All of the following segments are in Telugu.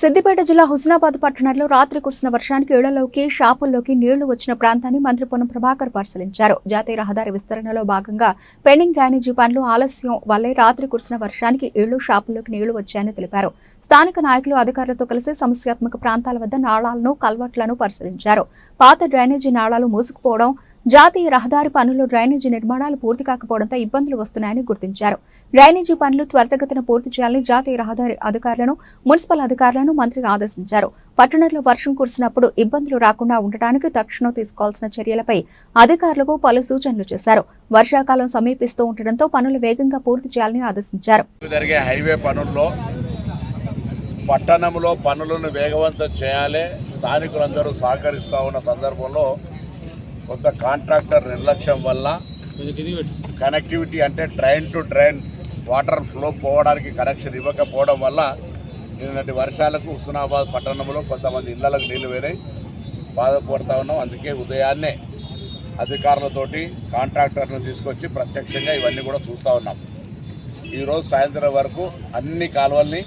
సిద్దిపేట జిల్లా హుస్నాబాద్ పట్టణంలో రాత్రి కురిసిన వర్షానికి ఇళ్ళలోకి షాపుల్లోకి నీళ్ళు వచ్చిన ప్రాంతాన్ని మంత్రి పొన్నం ప్రభాకర్ పరిశీలించారు. జాతీయ రహదారి విస్తరణలో భాగంగా పెండింగ్ డ్రైనేజీ పనులు ఆలస్యం వల్లే రాత్రి కురిసిన వర్షానికి ఇళ్ళు షాపుల్లోకి నీళ్ళు వచ్చాయని తెలిపారు. స్థానిక నాయకులు అధికారులతో కలిసి సమస్యాత్మక ప్రాంతాల వద్ద నాళాలను కల్వర్ట్లను పరిశీలించారు. పాత డ్రైనేజీ నాళాలు మూసుకుపోవడం జాతీయ రహదారి పనులు డ్రైనేజీ నిర్మాణాలు పూర్తి కాకపోవడంతో ఇబ్బందులు వస్తున్నాయని గుర్తించారు. డ్రైనేజీ పనులు త్వరితగతిన పూర్తి చేయాలని జాతీయ రహదారి అధికారులను మున్సిపల్ అధికారులను మంత్రి ఆదేశించారు. పట్టణంలో వర్షం కురిసినప్పుడు ఇబ్బందులు రాకుండా ఉండటానికి తక్షణం తీసుకోవాల్సిన చర్యలపై అధికారులకు పలు సూచనలు చేశారు. వర్షాకాలం సమీపిస్తూ ఉండటంతో పనులు వేగంగా పూర్తి చేయాలని ఆదేశించారు. జరిగే హైవే పనుల్లో పట్టణంలో పనులను వేగవంతం చేయాలి స్థానికులందరూ సహకరిస్తూ ఉన్న సందర్భంలో కొంత కాంట్రాక్టర్ నిర్లక్ష్యం వల్ల కనెక్టివిటీ అంటే drain to drain water flow పోవడానికి కనెక్షన్ ఇవ్వకపోవడం వల్ల నిన్నటి వర్షాలకు హుస్నాబాద్ పట్టణంలో కొంతమంది ఇళ్ళకు నీళ్ళు వేరాయి బాధపడుతూ ఉన్నాం. అందుకే ఉదయాన్నే అధికారులతోటి కాంట్రాక్టర్లను తీసుకొచ్చి ప్రత్యక్షంగా ఇవన్నీ కూడా చూస్తూ ఉన్నాం. ఈరోజు సాయంత్రం వరకు అన్ని కాలువల్ని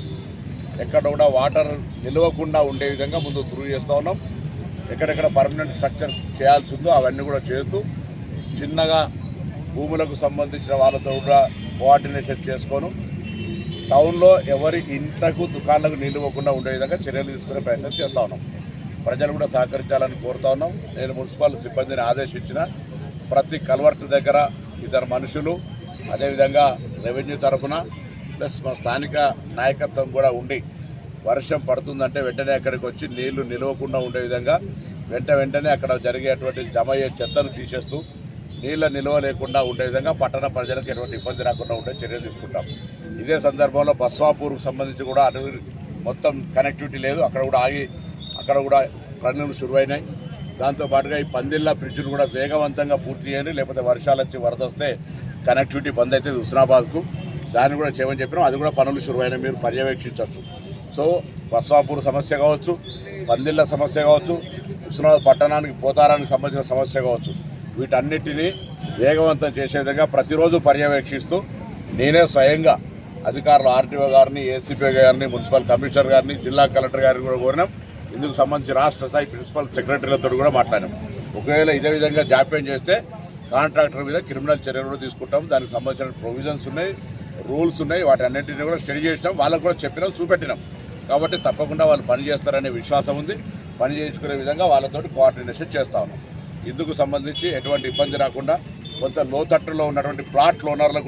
ఎక్కడ కూడా వాటర్ నిలవకుండా ఉండే విధంగా ముందు త్రూ చేస్తూ ఉన్నాం. ఎక్కడెక్కడ పర్మనెంట్ స్ట్రక్చర్ చేయాల్సి ఉందో అవన్నీ కూడా చేస్తూ చిన్నగా భూములకు సంబంధించిన వాళ్ళతో కూడా కోఆర్డినేషన్ చేసుకోను టౌన్లో ఎవరి ఇంట్లకు దుకాణాలకు నిలవకుండా ఉండే విధంగా చర్యలు తీసుకునే ప్రయత్నం చేస్తూ ఉన్నాం. ప్రజలు కూడా సహకరించాలని కోరుతా ఉన్నాం. నేను మున్సిపల్ సిబ్బందిని ఆదేశించిన ప్రతి కల్వర్ట్ దగ్గర ఇద్దరు మనుషులు అదేవిధంగా రెవెన్యూ తరఫున ప్లస్ మా స్థానిక నాయకత్వం కూడా ఉండి వర్షం పడుతుందంటే వెంటనే అక్కడికి వచ్చి నీళ్ళు నిలవకుండా ఉండే విధంగా వెంట వెంటనే అక్కడ జరిగేటువంటి జమ అయ్యే చెత్తను తీసేస్తూ నీళ్ళ నిల్వ లేకుండా ఉండే విధంగా పట్టణ ప్రజలకు ఎటువంటి ఇబ్బంది రాకుండా ఉండే చర్యలు తీసుకుంటాం. ఇదే సందర్భంలో బస్వాపూర్కు సంబంధించి కూడా అటు మొత్తం కనెక్టివిటీ లేదు. అక్కడ కూడా ఆగి అక్కడ కూడా పనులు శురువైనాయి. దాంతోపాటుగా ఈ పందిళ్ళ బ్రిడ్జ్ను కూడా వేగవంతంగా పూర్తి చేయండి. లేకపోతే వర్షాలు వచ్చి వరద వస్తే కనెక్టివిటీ బంద్ అయితే హుస్నాబాద్కు. దాన్ని కూడా చేయమని చెప్పినాం. అది కూడా పనులు శురువైనాయి. మీరు పర్యవేక్షించవచ్చు. సో బస్వాపూర్ సమస్య కావచ్చు పందిళ్ళ సమస్య కావచ్చు హుస్నాబాద్ పట్టణానికి పోతారానికి సంబంధించిన సమస్య కావచ్చు. వీటన్నిటినీ వేగవంతం చేసే విధంగా ప్రతిరోజు పర్యవేక్షిస్తూ నేనే స్వయంగా అధికారులు ఆర్టీఓ గారిని ఏసీపీ గారిని మున్సిపల్ కమిషనర్ గారిని జిల్లా కలెక్టర్ గారిని కూడా కోరినాం. ఇందుకు సంబంధించి రాష్ట్ర స్థాయి ప్రిన్సిపల్ సెక్రటరీలతో కూడా మాట్లాడాం ఒకవేళ ఇదే విధంగా జాప్యం చేస్తే కాంట్రాక్టర్ మీద క్రిమినల్ చర్యలు కూడా తీసుకుంటాం. దానికి సంబంధించిన ప్రొవిజన్స్ ఉన్నాయి రూల్స్ ఉన్నాయి. వాటి అన్నింటినీ కూడా స్టడీ చేసినాం. వాళ్ళకు కూడా చెప్పినాం చూపెట్టినాం. కాబట్టి తప్పకుండా వాళ్ళు పని చేస్తారనే విశ్వాసం ఉంది. పని చేయించుకునే విధంగా వాళ్ళతోటి కోఆర్డినేషన్ చేస్తా ఉన్నాం. ఇందుకు సంబంధించి ఎటువంటి ఇబ్బంది రాకుండా కొంత లోతట్టులో ఉన్నటువంటి ప్లాట్ ఓనర్లకు కూడా